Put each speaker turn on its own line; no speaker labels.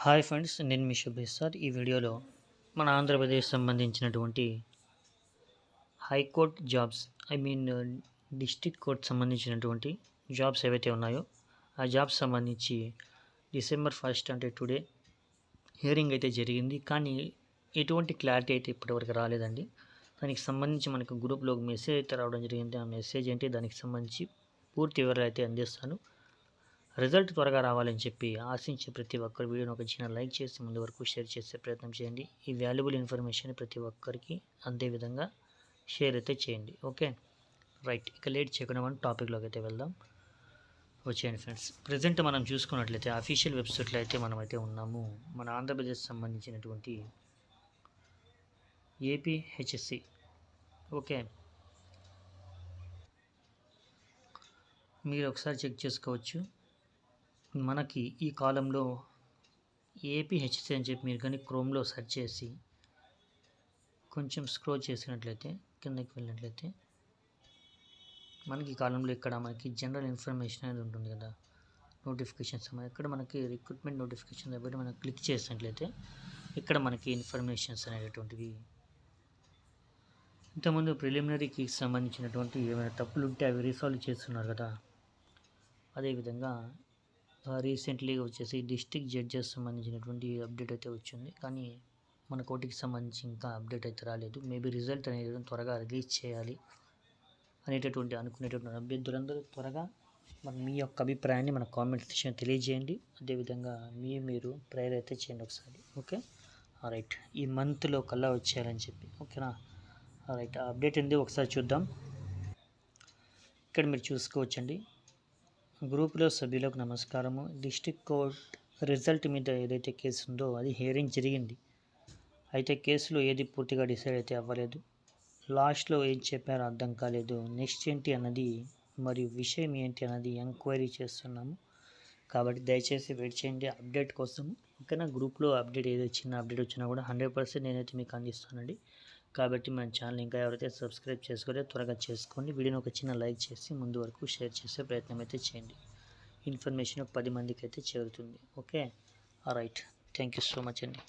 Hi friends నేను మీ శుభేష్ sir. ఈ వీడియోలో మన ఆంధ్రప్రదేశ్ సంబంధించినటువంటి high court jobs I mean district court సంబంధించినటువంటి జాబ్స్ ఏవైతే ఉన్నాయో ఆ జాబ్స్ సంబంధించి డిసెంబర్ ఫస్ట్ అంటే టుడే హియరింగ్ అయితే జరిగింది. కానీ ఎటువంటి క్లారిటీ అయితే ఇప్పటివరకు రాలేదండి. దానికి సంబంధించి మనకు గ్రూప్లో ఒక మెసేజ్ అయితే రావడం జరిగింది. ఆ మెసేజ్ ఏంటి? దానికి సంబంధించి పూర్తి వివరాలు అయితే అందిస్తాను. రిజల్ట్ త్వరగా రావాలని చెప్పి ఆశించే ప్రతి ఒక్కరు వీడియోని ఒక చిన్న లైక్ చేసి ముందు వరకు షేర్ చేసే ప్రయత్నం చేయండి. ఈ వాల్యుబుల్ ఇన్ఫర్మేషన్ ప్రతి ఒక్కరికి అందే విధంగా షేర్ అయితే చేయండి. ఓకే? రైట్. ఇక లేట్ చేయకుండా మనం టాపిక్లోకి అయితే వెళ్దాం. వచ్చేయండి ఫ్రెండ్స్. ప్రజెంట్ మనం చూసుకున్నట్లయితే అఫీషియల్ వెబ్సైట్లో అయితే మనం అయితే ఉన్నాము. మన ఆంధ్రప్రదేశ్ సంబంధించినటువంటి ఏపీహెచ్ఎస్సి. ఓకే? మీరు ఒకసారి చెక్ చేసుకోవచ్చు. మనకి ఈ కాలంలో ఏపీహెచ్సి అని చెప్పి మీరు కానీ క్రోమ్లో సెర్చ్ చేసి కొంచెం స్క్రోల్ చేసినట్లయితే కిందకి వెళ్ళినట్లయితే మనకి ఈ కాలంలో ఇక్కడ మనకి జనరల్ ఇన్ఫర్మేషన్ అనేది ఉంటుంది కదా. నోటిఫికేషన్స్ ఇక్కడ మనకి రిక్రూట్మెంట్ నోటిఫికేషన్ దగ్గర మనం క్లిక్ చేసినట్లయితే ఇక్కడ మనకి ఇన్ఫర్మేషన్స్ అనేటటువంటివి ఇంతకుముందు ప్రిలిమినరీకి సంబంధించినటువంటి ఏమైనా తప్పులు ఉంటే అవి రీసాల్వ్ చేస్తున్నారు కదా. అదేవిధంగా రీసెంట్లీగా వచ్చేసి డిస్టిక్ జడ్జెస్ సంబంధించినటువంటి అప్డేట్ అయితే వచ్చింది. కానీ మన కోటికి సంబంధించి ఇంకా అప్డేట్ అయితే రాలేదు. మేబీ రిజల్ట్ అనేది త్వరగా రిలీజ్ చేయాలి అనేటటువంటి అనుకునేటటువంటి అభ్యర్థులందరూ త్వరగా మరి మీ యొక్క అభిప్రాయాన్ని మన కామెంట్ సెక్షన్ తెలియజేయండి. అదేవిధంగా మీ మీరు ప్రేయర్ అయితే చేయండి ఒకసారి. ఓకే రైట్ ఈ మంత్లో కల్లా వచ్చేయాలని చెప్పి. ఓకేనా రైట్ అప్డేట్ ఏంది? ఒకసారి చూద్దాం. ఇక్కడ మీరు చూసుకోవచ్చండి. గ్రూపులో సభ్యులకు నమస్కారము. డిస్టిక్ కోర్ట్ రిజల్ట్ మీద ఏదైతే కేసు ఉందో అది హియరింగ్ జరిగింది. అయితే కేసులో ఏది పూర్తిగా డిసైడ్ అయితే అవ్వలేదు. లాస్ట్లో ఏం చెప్పారో అర్థం కాలేదు. నెక్స్ట్ ఏంటి అన్నది మరియు విషయం ఏంటి అన్నది ఎంక్వైరీ చేస్తున్నాము. కాబట్టి దయచేసి వెయిట్ చేయండి. అప్డేట్ కోసం ఓకేనా గ్రూప్లో అప్డేట్ ఏదో చిన్న అప్డేట్ వచ్చినా కూడా హండ్రెడ్ పర్సెంట్ నేనైతే మీకు అందిస్తానండి. కాబట్టి మన ఛానల్ ఇంకా ఎవరైతే సబ్స్క్రైబ్ చేసుకోలే త్వరగా చేసుకోండి. వీడియోని ఒక చిన్న లైక్ చేసి ముందు వరకు షేర్ చేసే ప్రయత్నం అయితే చేయండి. ఇన్ఫర్మేషన్ పది మందికి అయితే చేరుతుంది. Okay? Right. Thank you so much అండి.